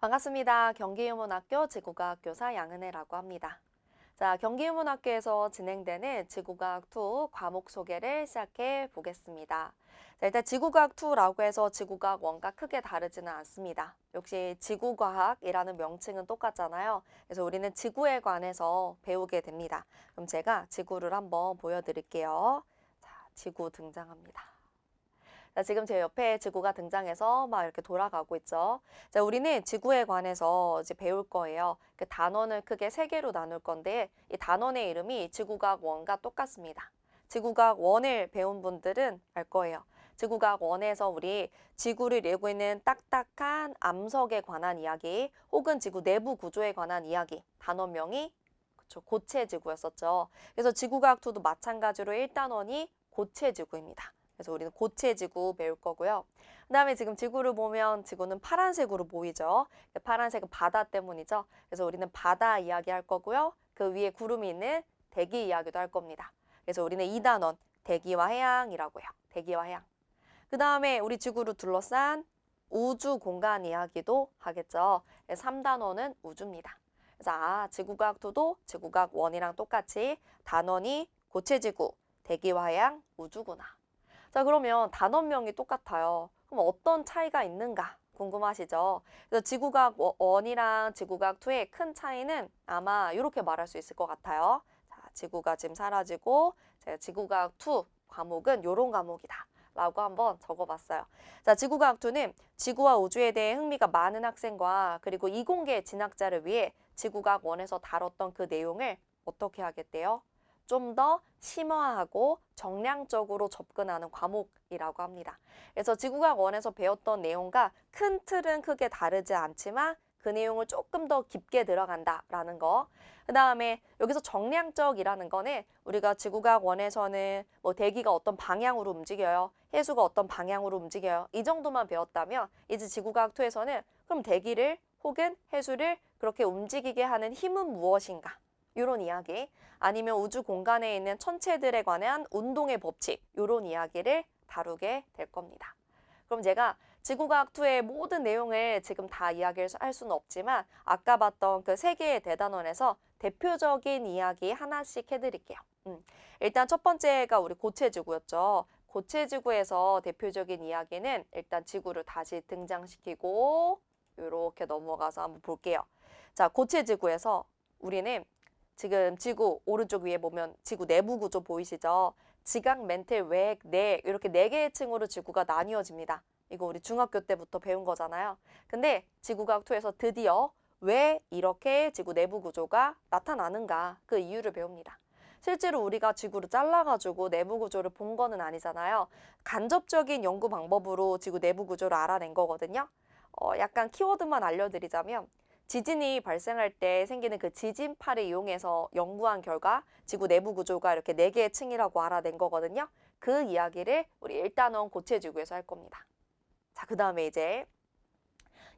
반갑습니다. 경기유문학교 지구과학 교사 양은혜라고 합니다. 자, 경기유문학교에서 진행되는 지구과학 2 과목 소개를 시작해 보겠습니다. 자, 일단 지구과학 2라고 해서 지구과학 1과 크게 다르지는 않습니다. 역시 지구과학이라는 명칭은 똑같잖아요. 그래서 우리는 지구에 관해서 배우게 됩니다. 그럼 제가 지구를 한번 보여드릴게요. 자, 지구 등장합니다. 자, 지금 제 옆에 지구가 등장해서 막 이렇게 돌아가고 있죠. 자, 우리는 지구에 관해서 이제 배울 거예요. 그 단원을 크게 세 개로 나눌 건데 이 단원의 이름이 지구과학 1과 똑같습니다. 지구과학 1을 배운 분들은 알 거예요. 지구과학 1에서 우리 지구를 이루고 있는 딱딱한 암석에 관한 이야기 혹은 지구 내부 구조에 관한 이야기 단원명이 그쵸, 고체 지구였었죠. 그래서 지구과학 2도 마찬가지로 1단원이 고체 지구입니다. 그래서 우리는 고체 지구 배울 거고요. 그 다음에 지금 지구를 보면 지구는 파란색으로 보이죠. 파란색은 바다 때문이죠. 그래서 우리는 바다 이야기 할 거고요. 그 위에 구름이 있는 대기 이야기도 할 겁니다. 그래서 우리는 2단원 대기와 해양이라고 해요. 대기와 해양. 그 다음에 우리 지구를 둘러싼 우주 공간 이야기도 하겠죠. 3단원은 우주입니다. 그래서 아, 지구과학2도 지구과학 1이랑 똑같이 단원이 고체 지구, 대기와 해양, 우주구나. 자, 그러면 단원명이 똑같아요. 그럼 어떤 차이가 있는가 궁금하시죠? 그래서 지구과학 1이랑 지구과학 2의 큰 차이는 아마 이렇게 말할 수 있을 것 같아요. 자, 지구가 지금 사라지고 제가 지구과학 2 과목은 이런 과목이다. 라고 한번 적어봤어요. 자, 지구과학 2는 지구와 우주에 대해 흥미가 많은 학생과 그리고 이공계 진학자를 위해 지구과학 1에서 다뤘던 그 내용을 어떻게 하겠대요? 좀 더 심화하고 정량적으로 접근하는 과목이라고 합니다. 그래서 지구과학 1에서 배웠던 내용과 큰 틀은 크게 다르지 않지만 그 내용을 조금 더 깊게 들어간다라는 거. 그 다음에 여기서 정량적이라는 거는 우리가 지구과학 1에서는 뭐 대기가 어떤 방향으로 움직여요. 해수가 어떤 방향으로 움직여요. 이 정도만 배웠다면 이제 지구과학 2에서는 그럼 대기를 혹은 해수를 그렇게 움직이게 하는 힘은 무엇인가? 이런 이야기 아니면 우주 공간에 있는 천체들에 관한 운동의 법칙 이런 이야기를 다루게 될 겁니다. 그럼 제가 지구과학2의 모든 내용을 지금 다 이야기를 할 수는 없지만 아까 봤던 그 세 개의 대단원에서 대표적인 이야기 하나씩 해드릴게요. 음, 일단 첫 번째가 우리 고체 지구였죠. 고체 지구에서 대표적인 이야기는 일단 지구를 다시 등장시키고 이렇게 넘어가서 한번 볼게요. 자, 고체 지구에서 우리는 지금 지구 오른쪽 위에 보면 지구 내부 구조 보이시죠? 지각, 멘틀, 외핵, 내 이렇게 네 개의 층으로 지구가 나뉘어집니다. 이거 우리 중학교 때부터 배운 거잖아요. 근데 지구과학2에서 드디어 왜 이렇게 지구 내부 구조가 나타나는가 그 이유를 배웁니다. 실제로 우리가 지구를 잘라가지고 내부 구조를 본 거는 아니잖아요. 간접적인 연구 방법으로 지구 내부 구조를 알아낸 거거든요. 어, 약간 키워드만 알려드리자면 지진이 발생할 때 생기는 그 지진파를 이용해서 연구한 결과 지구 내부 구조가 이렇게 네 개의 층이라고 알아낸 거거든요. 그 이야기를 우리 1단원 고체 지구에서 할 겁니다. 자, 그 다음에 이제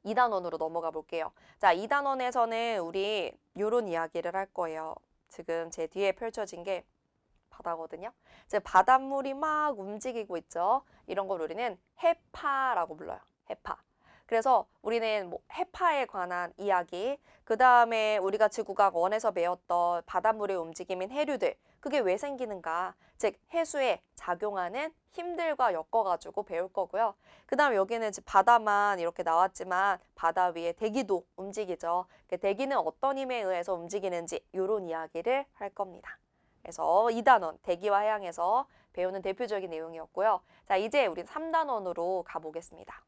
2단원으로 넘어가 볼게요. 자, 2단원에서는 우리 요런 이야기를 할 거예요. 지금 제 뒤에 펼쳐진 게 바다거든요. 이제 바닷물이 막 움직이고 있죠. 이런 걸 우리는 해파라고 불러요. 해파. 그래서 우리는 뭐 해파에 관한 이야기, 그 다음에 우리가 지구과학 원에서 배웠던 바닷물의 움직임인 해류들, 그게 왜 생기는가, 즉 해수에 작용하는 힘들과 엮어가지고 배울 거고요. 그 다음 여기는 바다만 이렇게 나왔지만 바다 위에 대기도 움직이죠. 그 대기는 어떤 힘에 의해서 움직이는지 이런 이야기를 할 겁니다. 그래서 2단원 대기와 해양에서 배우는 대표적인 내용이었고요. 자, 이제 우리 3단원으로 가보겠습니다.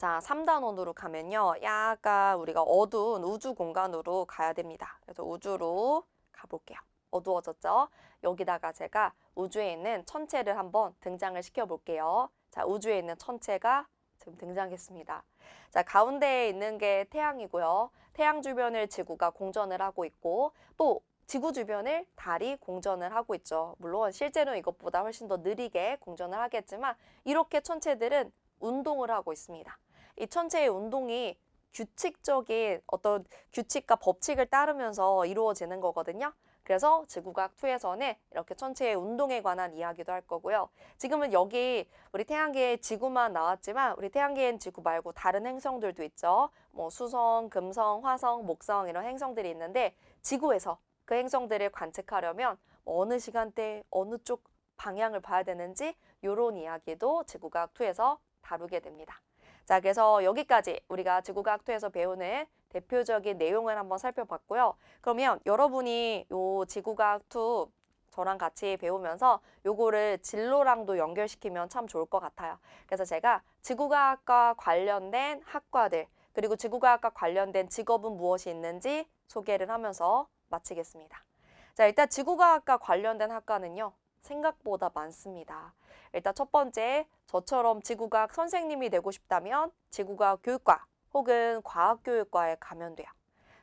자, 3단원으로 가면요. 약간 우리가 어두운 우주 공간으로 가야 됩니다. 그래서 우주로 가볼게요. 어두워졌죠? 여기다가 제가 우주에 있는 천체를 한번 등장을 시켜볼게요. 자, 우주에 있는 천체가 지금 등장했습니다. 자, 가운데에 있는 게 태양이고요. 태양 주변을 지구가 공전을 하고 있고 또 지구 주변을 달이 공전을 하고 있죠. 물론 실제로 이것보다 훨씬 더 느리게 공전을 하겠지만 이렇게 천체들은 운동을 하고 있습니다. 이 천체의 운동이 규칙적인 어떤 규칙과 법칙을 따르면서 이루어지는 거거든요. 그래서 지구과학 2에서는 이렇게 천체의 운동에 관한 이야기도 할 거고요. 지금은 여기 우리 태양계에 지구만 나왔지만 우리 태양계엔 지구 말고 다른 행성들도 있죠. 뭐 수성, 금성, 화성, 목성 이런 행성들이 있는데 지구에서 그 행성들을 관측하려면 어느 시간대 어느 쪽 방향을 봐야 되는지 이런 이야기도 지구과학 2에서 다루게 됩니다. 자, 그래서 여기까지 우리가 지구과학 2에서 배우는 대표적인 내용을 한번 살펴봤고요. 그러면 여러분이 요 지구과학 2 저랑 같이 배우면서 요거를 진로랑도 연결시키면 참 좋을 것 같아요. 그래서 제가 지구과학과 관련된 학과들 그리고 지구과학과 관련된 직업은 무엇이 있는지 소개를 하면서 마치겠습니다. 자, 일단 지구과학과 관련된 학과는요. 생각보다 많습니다. 일단 첫 번째, 저처럼 지구과학 선생님이 되고 싶다면 지구과학 교육과 혹은 과학교육과에 가면 돼요.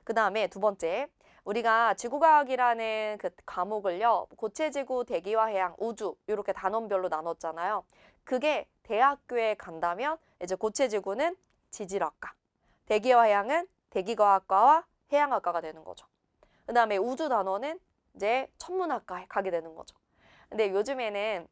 그 다음에 두 번째, 우리가 지구과학이라는 그 과목을요, 고체 지구, 대기와 해양, 우주 이렇게 단원별로 나눴잖아요. 그게 대학교에 간다면 이제 고체 지구는 지질학과, 대기와 해양은 대기과학과와 해양학과가 되는 거죠. 그 다음에 우주 단원은 이제 천문학과에 가게 되는 거죠. 근데 요즘에는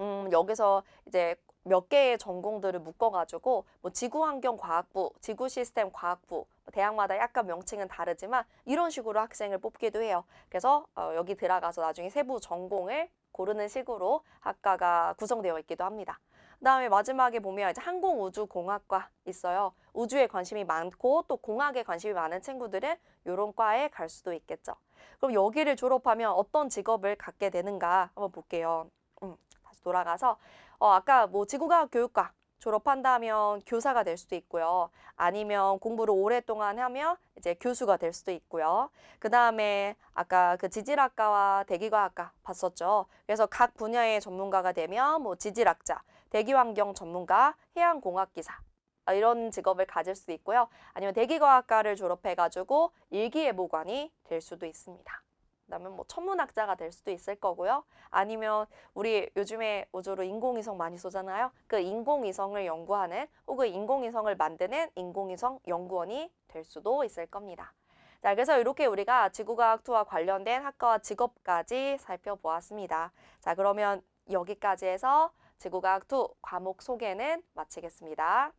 음, 여기서 이제 몇 개의 전공들을 묶어가지고 뭐 지구환경과학부, 지구시스템과학부, 뭐 대학마다 약간 명칭은 다르지만 이런 식으로 학생을 뽑기도 해요. 그래서 어, 여기 들어가서 나중에 세부 전공을 고르는 식으로 학과가 구성되어 있기도 합니다. 그다음에 마지막에 보면 이제 항공우주공학과 있어요. 우주에 관심이 많고 또 공학에 관심이 많은 친구들은 이런 과에 갈 수도 있겠죠. 그럼 여기를 졸업하면 어떤 직업을 갖게 되는가 한번 볼게요. 음, 다시 돌아가서 어, 아까 뭐 지구과학 교육과 졸업한다면 교사가 될 수도 있고요. 아니면 공부를 오랫동안 하면 이제 교수가 될 수도 있고요. 그 다음에 아까 그 지질학과와 대기과학과 봤었죠. 그래서 각 분야의 전문가가 되면 뭐 지질학자, 대기환경 전문가, 해양공학기사 아, 이런 직업을 가질 수 있고요. 아니면 대기과학과를 졸업해가지고 일기예보관이 될 수도 있습니다. 그다음에 뭐 천문학자가 될 수도 있을 거고요. 아니면 우리 요즘에 우주로 인공위성 많이 쏘잖아요. 그 인공위성을 연구하는 혹은 인공위성을 만드는 인공위성 연구원이 될 수도 있을 겁니다. 자, 그래서 이렇게 우리가 지구과학 투와 관련된 학과와 직업까지 살펴보았습니다. 자, 그러면 여기까지 해서 지구과학 투 과목 소개는 마치겠습니다.